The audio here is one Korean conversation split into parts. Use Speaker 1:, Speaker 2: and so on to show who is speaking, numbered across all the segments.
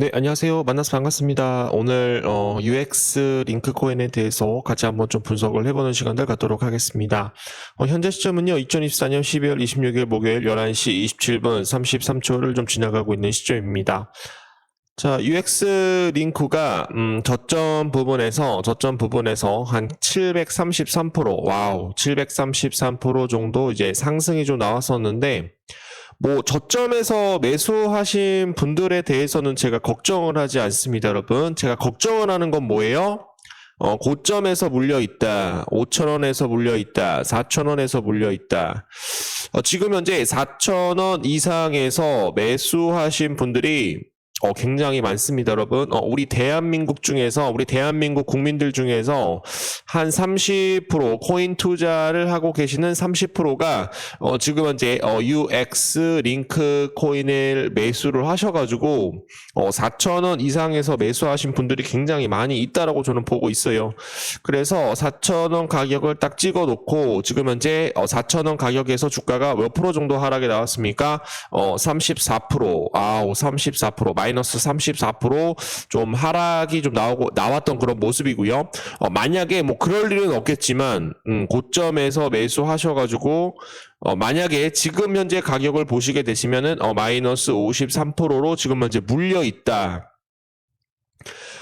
Speaker 1: 네, 안녕하세요. 만나서 반갑습니다. 오늘 어, UX 링크 코인에 대해서 같이 한번 좀 분석을 해보는 시간을 갖도록 하겠습니다. 어, 현재 시점은요, 2024년 12월 26일 목요일 11시 27분 33초를 좀 지나가고 있는 시점입니다. 자, UX 링크가 음, 저점 부분에서 저점 부분에서 한 733% 와우, 733% 정도 이제 상승이 좀 나왔었는데 뭐 저점에서 매수하신 분들에 대해서는 제가 걱정을 하지 않습니다, 여러분. 제가 걱정을 하는 건 뭐예요? 어, 고점에서 물려 있다. 5천원에서 물려 있다. 4천원에서 물려 있다. 어, 지금 현재 4천원 이상에서 매수하신 분들이 어, 굉장히 많습니다, 여러분. 어, 우리 대한민국 중에서, 우리 대한민국 국민들 중에서 한 30% 코인 투자를 하고 계시는 30%가 어, 지금 현재 어, UX 링크 코인을 매수를 하셔가지고 어, 4,000원 이상에서 매수하신 분들이 굉장히 많이 있다라고 저는 보고 있어요. 그래서 4,000원 가격을 딱 찍어 놓고 지금 현재 어, 4,000원 가격에서 주가가 몇 프로 정도 하락이 나왔습니까? 어, 34%, 아우 34%, 마이 너스 34%좀 하락이 좀 나오고 나왔던 그런 모습이고요. 어, 만약에 뭐 그럴 일은 없겠지만 음, 고점에서 매수하셔가지고 어, 만약에 지금 현재 가격을 보시게 되시면은 어, 마이너스 53%로 지금 현재 물려 있다.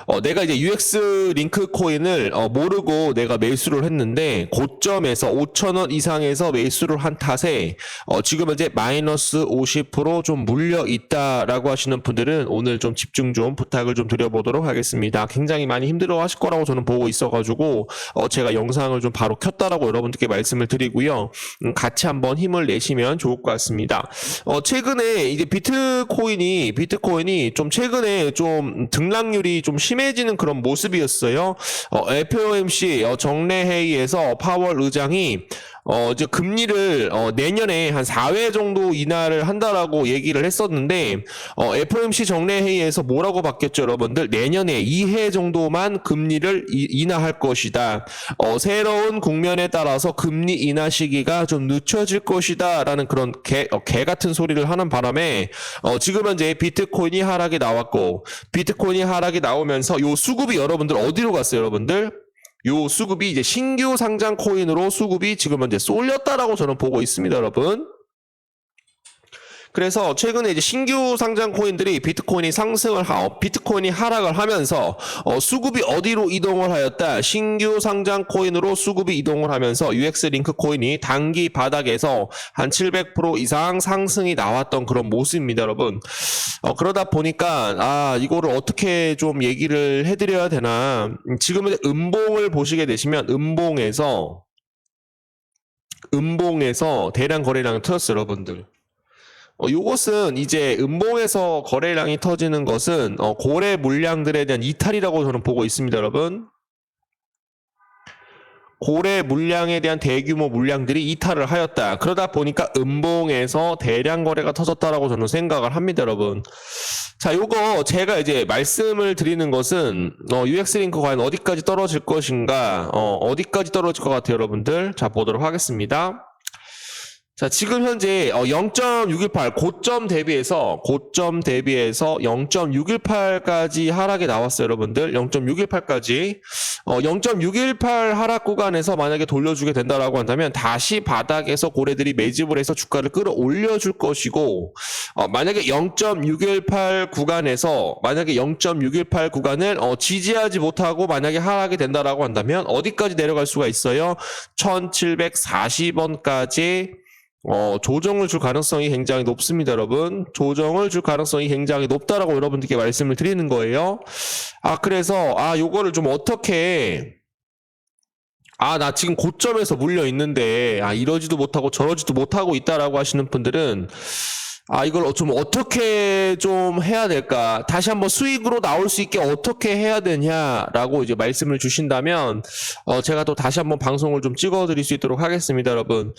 Speaker 1: 어, 내가 이제 UX 링크 코인을 어, 모르고 내가 매수를 했는데 고점에서 5천 원 이상에서 매수를 한 탓에 어, 지금 현재 마이너스 50%좀 물려 있다라고 하시는 분들은 오늘 좀 집중 좀 부탁을 좀 드려보도록 하겠습니다. 굉장히 많이 힘들어 하실 거라고 저는 보고 있어가지고 어, 제가 영상을 좀 바로 켰다라고 여러분들께 말씀을 드리고요. 음, 같이 한번 힘을 내시면 좋을 것 같습니다. 어, 최근에 이제 비트코인이 비트코인이 좀 최근에 좀 등락률이 좀 심 해지는 그런 모습이었어요. 어, FOMC 어, 정례 회의에서 파월 의장이 어, 이제 금리를 어, 내년에 한 4회 정도 인하를 한다라고 얘기를 했었는데 어, FOMC 정례 회의에서 뭐라고 바뀌었죠, 여러분들? 내년에 2회 정도만 금리를 이, 인하할 것이다. 어, 새로운 국면에 따라서 금리 인하 시기가 좀 늦춰질 것이다라는 그런 개, 어, 개 같은 소리를 하는 바람에 어, 지금 현재 비트코인이 하락이 나왔고 비트코인이 하락이 나오면서 요 수급이 여러분들 어디로 갔어요, 여러분들? 요 수급이 이제 신규 상장 코인으로 수급이 지금 현재 쏠렸다라고 저는 보고 있습니다, 여러분. 그래서 최근에 이제 신규 상장 코인들이 비트코인이 상승을 하, 비트코인이 하락을 하면서 어, 수급이 어디로 이동을 하였다? 신규 상장 코인으로 수급이 이동을 하면서 UX 링크 코인이 단기 바닥에서 한 700% 이상 상승이 나왔던 그런 모습입니다, 여러분. 어, 그러다 보니까 아 이거를 어떻게 좀 얘기를 해드려야 되나? 음, 지금은 음봉을 보시게 되시면 음봉에서 음봉에서 대량 거래량이 터졌어요, 여러분들. 어, 요것은 이제 음봉에서 거래량이 터지는 것은 어, 고래 물량들에 대한 이탈이라고 저는 보고 있습니다, 여러분. 고래 물량에 대한 대규모 물량들이 이탈을 하였다. 그러다 보니까 음봉에서 대량 거래가 터졌다라고 저는 생각을 합니다, 여러분. 자, 요거 제가 이제 말씀을 드리는 것은 어, UX 링크 과연 어디까지 떨어질 것인가, 어, 어디까지 떨어질 것 같아요, 여러분들. 자, 보도록 하겠습니다. 자, 지금 현재 0.618 고점 대비해서 고점 대비해서 0.618까지 하락이 나왔어요, 여러분들. 0.618까지. 어, 0.618 하락 구간에서 만약에 돌려주게 된다라고 한다면 다시 바닥에서 고래들이 매집을 해서 주가를 끌어올려 줄 것이고 어, 만약에 0.618 구간에서 만약에 0.618 구간을 어, 지지하지 못하고 만약에 하락이 된다라고 한다면 어디까지 내려갈 수가 있어요? 1740원까지 어, 조정을 줄 가능성이 굉장히 높습니다, 여러분. 조정을 줄 가능성이 굉장히 높다라고 여러분들께 말씀을 드리는 거예요. 아, 그래서, 아, 요거를 좀 어떻게, 아, 나 지금 고점에서 물려 있는데, 아, 이러지도 못하고 저러지도 못하고 있다라고 하시는 분들은, 아, 이걸 좀 어떻게 좀 해야 될까? 다시 한번 수익으로 나올 수 있게 어떻게 해야 되냐라고 이제 말씀을 주신다면, 어, 제가 또 다시 한번 방송을 좀 찍어 드릴 수 있도록 하겠습니다, 여러분.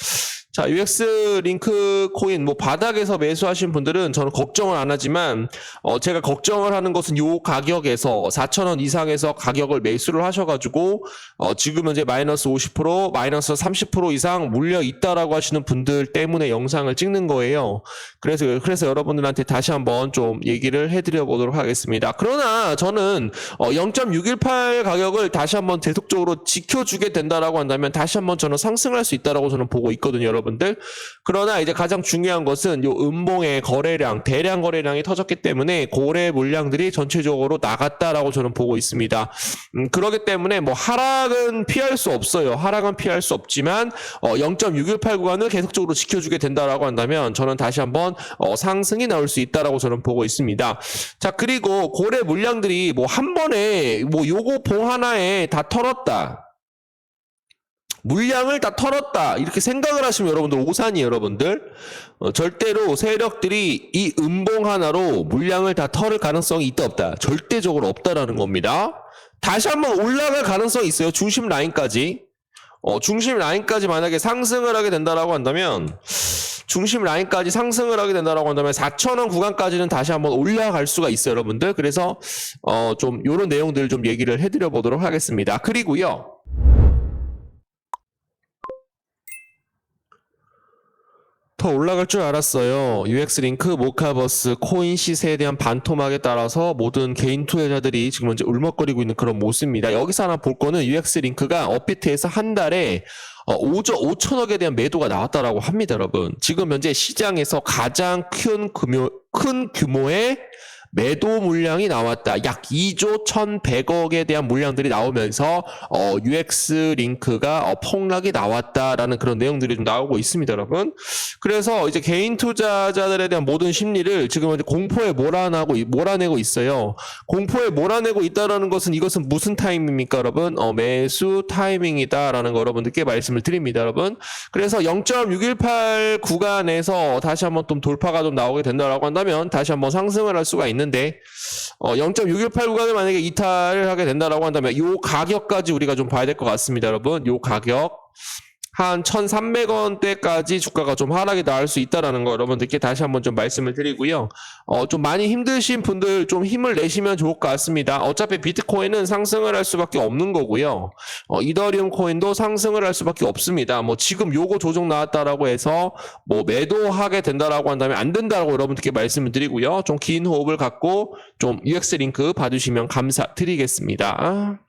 Speaker 1: 자, UX 링크 코인 뭐 바닥에서 매수하신 분들은 저는 걱정을 안 하지만 어 제가 걱정을 하는 것은 요 가격에서 4,000원 이상에서 가격을 매수를 하셔 가지고 어 지금 현재 마이너스 50% 마이너스 30% 이상 물려 있다라고 하시는 분들 때문에 영상을 찍는 거예요. 그래서 그래서 여러분들한테 다시 한번 좀 얘기를 해 드려 보도록 하겠습니다. 그러나 저는 어 0.618 가격을 다시 한번 계속적으로 지켜 주게 된다라고 한다면 다시 한번 저는 상승할 수 있다라고 저는 보고 있거든요, 여러분 들. 그러나 이제 가장 중요한 것은 요 음봉의 거래량, 대량 거래량이 터졌기 때문에 고래 물량들이 전체적으로 나갔다라고 저는 보고 있습니다. 음, 그렇기 때문에 뭐 하락은 피할 수 없어요. 하락은 피할 수 없지만 어, 0.618 구간을 계속적으로 지켜주게 된다라고 한다면 저는 다시 한번 어, 상승이 나올 수 있다라고 저는 보고 있습니다. 자 그리고 고래 물량들이 뭐 한 번에 뭐 요거 봉 하나에 다 털었다. 물량을 다 털었다 이렇게 생각을 하시면 여러분들 오산이 여러분들 어, 절대로 세력들이 이 음봉 하나로 물량을 다 털을 가능성이 있다 없다 절대적으로 없다라는 겁니다 다시 한번 올라갈 가능성이 있어요 중심 라인까지 어, 중심 라인까지 만약에 상승을 하게 된다라고 한다면 중심 라인까지 상승을 하게 된다라고 한다면 4,000원 구간까지는 다시 한번 올라갈 수가 있어요, 여러분들. 그래서 어, 좀 요런 내용들 좀 얘기를 해드려 보도록 하겠습니다. 그리고요. 더 올라갈 줄 알았어요. UX 링크, 모카버스, 코인 시세에 대한 반토막에 따라서 모든 개인 투자자들이 지금 현재 울먹거리고 있는 그런 모습입니다. 여기서 하나 볼 거는 UX 링크가 업비트에서 한 달에 어, 5조 5천억에 대한 매도가 나왔다라고 합니다, 여러분. 지금 현재 시장에서 가장 큰 규모, 큰 규모의 매도 물량이 나왔다. 약 2조 1,100억에 대한 물량들이 나오면서 어, UX 링크가 어, 폭락이 나왔다라는 그런 내용들이 좀 나오고 있습니다, 여러분. 그래서 이제 개인 투자자들에 대한 모든 심리를 지금 공포에 몰아나고 몰아내고 있어요. 공포에 몰아내고 있다라는 것은 이것은 무슨 타임입니까, 여러분? 어, 매수 타이밍이다라는 거 여러분들께 말씀을 드립니다, 여러분. 그래서 0.618 구간에서 다시 한번 좀 돌파가 좀 나오게 된다라고 한다면 다시 한번 상승을 할 수가 있는 데 어, 0.618 구간을 만약에 이탈을 하게 된다라고 한다면 이 가격까지 우리가 좀 봐야 될 것 같습니다, 여러분. 이 가격 한 1,300원대까지 주가가 좀 하락이 나올 수 있다라는 거 여러분들께 다시 한번 좀 말씀을 드리고요. 어, 좀 많이 힘드신 분들 좀 힘을 내시면 좋을 것 같습니다. 어차피 비트코인은 상승을 할 수밖에 없는 거고요. 어, 이더리움 코인도 상승을 할 수밖에 없습니다. 뭐 지금 요거 조정 나왔다라고 해서 뭐 매도하게 된다라고 한다면 안 된다라고 여러분들께 말씀을 드리고요. 좀 긴 호흡을 갖고 좀 UX 링크 봐주시면 감사드리겠습니다.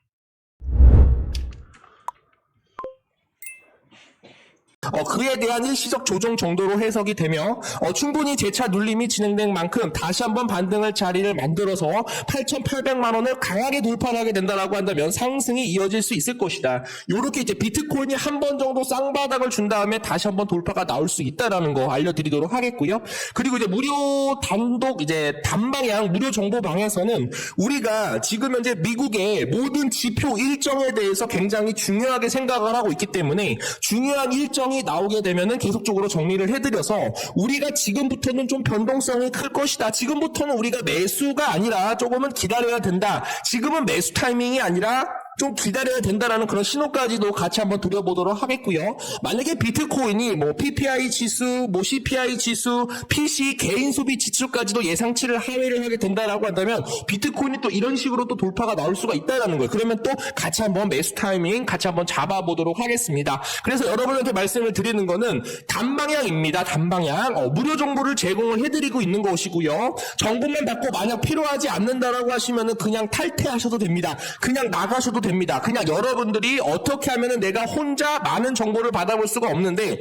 Speaker 2: 어, 그에 대한 일시적 조정 정도로 해석이 되며 어, 충분히 재차 눌림이 진행된 만큼 다시 한번 반등할 자리를 만들어서 8,800만 원을 강하게 돌파를 하게 된다라고 한다면 상승이 이어질 수 있을 것이다. 이렇게 이제 비트코인이 한 번 정도 쌍바닥을 준 다음에 다시 한번 돌파가 나올 수 있다라는 거 알려드리도록 하겠고요. 그리고 이제 무료 단독 이제 단방향 무료 정보 방에서는 우리가 지금 현재 미국의 모든 지표 일정에 대해서 굉장히 중요하게 생각을 하고 있기 때문에 중요한 일정이 나오게 되면은 계속적으로 정리를 해드려서 우리가 지금부터는 좀 변동성이 클 것이다. 지금부터는 우리가 매수가 아니라 조금은 기다려야 된다. 지금은 매수 타이밍이 아니라 좀 기다려야 된다라는 그런 신호까지도 같이 한번 드려보도록 하겠고요. 만약에 비트코인이 뭐 PPI 지수, 뭐 CPI 지수, PC 개인 소비 지수까지도 예상치를 하회를 하게 된다라고 한다면 비트코인이 또 이런 식으로 또 돌파가 나올 수가 있다라는 거예요. 그러면 또 같이 한번 매수 타이밍 같이 한번 잡아보도록 하겠습니다. 그래서 여러분한테 말씀을 드리는 거는 단방향입니다. 단방향. 어, 무료 정보를 제공을 해드리고 있는 것이고요. 정보만 받고 만약 필요하지 않는다라고 하시면은 그냥 탈퇴하셔도 됩니다. 그냥 나가셔도 됩니다. 그냥 여러분들이 어떻게 하면은 내가 혼자 많은 정보를 받아볼 수가 없는데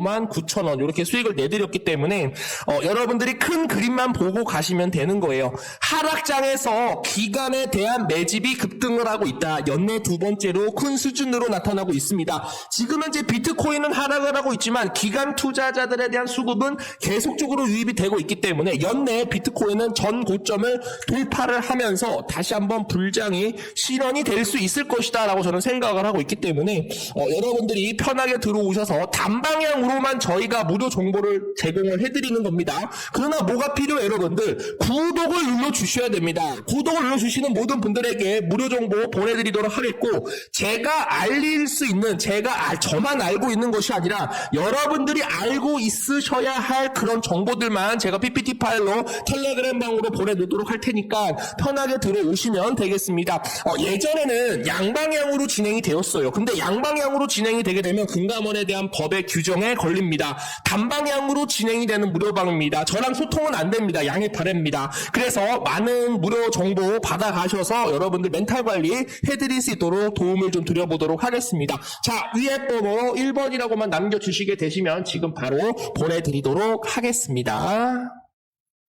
Speaker 2: 만 9천 원 이렇게 수익을 내드렸기 때문에 어, 여러분들이 큰 그림만 보고 가시면 되는 거예요. 하락장에서 기간에 대한 매집이 급등을 하고 있다. 연내 두 번째로 큰 수준으로 나타나고 있습니다. 지금 현재 비트코인은 하락을 하고 있지만 기간 투자자들에 대한 수급은 계속적으로 유입이 되고 있기 때문에 연내 비트코인은 전 고점을 돌파를 하면서 다시 한번 불장이 실현이 될 수 있을 것이다라고 저는 생각을 하고 있기 때문에 어, 여러분들이 편하게 들어오셔서 단방 향으로만 저희가 무료 정보를 제공을 해드리는 겁니다. 그러나 뭐가 필요해요, 여러분들? 구독을 눌러 주셔야 됩니다. 구독을 눌러 주시는 모든 분들에게 무료 정보 보내드리도록 하겠고 제가 알릴 수 있는 제가 알- 저만 알고 있는 것이 아니라 여러분들이 알고 있으셔야 할 그런 정보들만 제가 PPT 파일로 텔레그램 방으로 보내놓도록 할 테니까 편하게 들어오시면 되겠습니다. 어, 예전에는 양방향으로 진행이 되었어요. 근데 양방향으로 진행이 되게 되면 금감원에 대한 법의 규정 에 걸립니다. 단방향으로 진행이 되는 무료방입니다. 저랑 소통은 안 됩니다. 양해 바랍니다. 그래서 많은 무료 정보 받아가셔서 여러분들 멘탈 관리 해드릴 수 있도록 도움을 좀 드려보도록 하겠습니다. 자, 위에 번호 1번이라고만 남겨주시게 되시면 지금 바로 보내드리도록 하겠습니다.